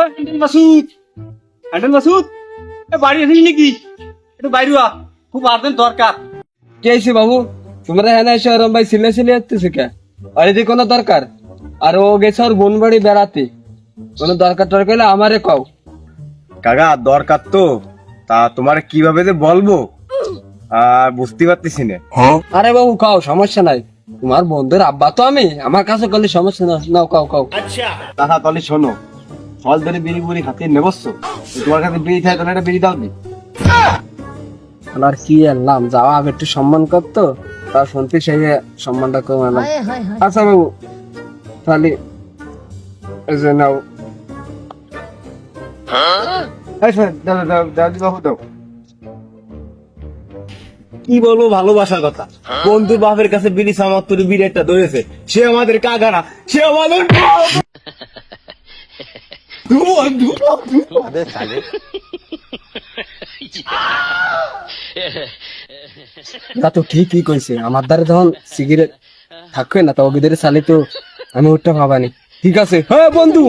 ওই handle Masud. Handle Masud বাড়ি আসিস নাকি? একটু বাইরে খুব আর্জেন্ট দরকার। কে আইছে বাবু? তোমরা হ্যাঁ এসে ওরম ভাই সিলে সিলে আসতেছে কে? আর এদিকে কোনো দরকার? আর ও গেছে ওর বোন বাড়ি বেড়াতে। কোনো দরকার টরকার হলে আমারে কও। কাকা দরকার তো। তা তোমার কীভাবে যে বলব? আর বুঝতে পারতেছি না। আরে বাবু কাও সমস্যা নাই। তোমার বন্ধুর আব্বা তো আমি। আমার কাছে করলে সমস্যা না। নাও কাও কাও। কাকা তাহলে শোনো ফল ধরে বিড়ি বুড়ি হাতে নেবস তোমার কাছে বিড়ি থাকে তাহলে একটা বিড়ি দাও নি। আর কি এলাম যাওয়া আগে একটু সম্মান করতো তার শুনতে সেই সম্মানটা কমে এলাম আচ্ছা বাবু তাহলে এই যে নাও। এই শোন, দাও দাও দাও দাও বাবু দাও। কি বলব, ভালোবাসার কথা। বন্ধু বাপের কাছে বিড়ি সামাত্তর বিড়ি একটা ধরেছে। সে আমাদের কাকা না, সে আমাদের তা তো ঠিকই কইছে? আমার দ্বারা যখন সিগারেট থাকবে না তো ওদের সালে তো আমি ওটা ভাবানি। ঠিক আছে হ্যাঁ বন্ধু।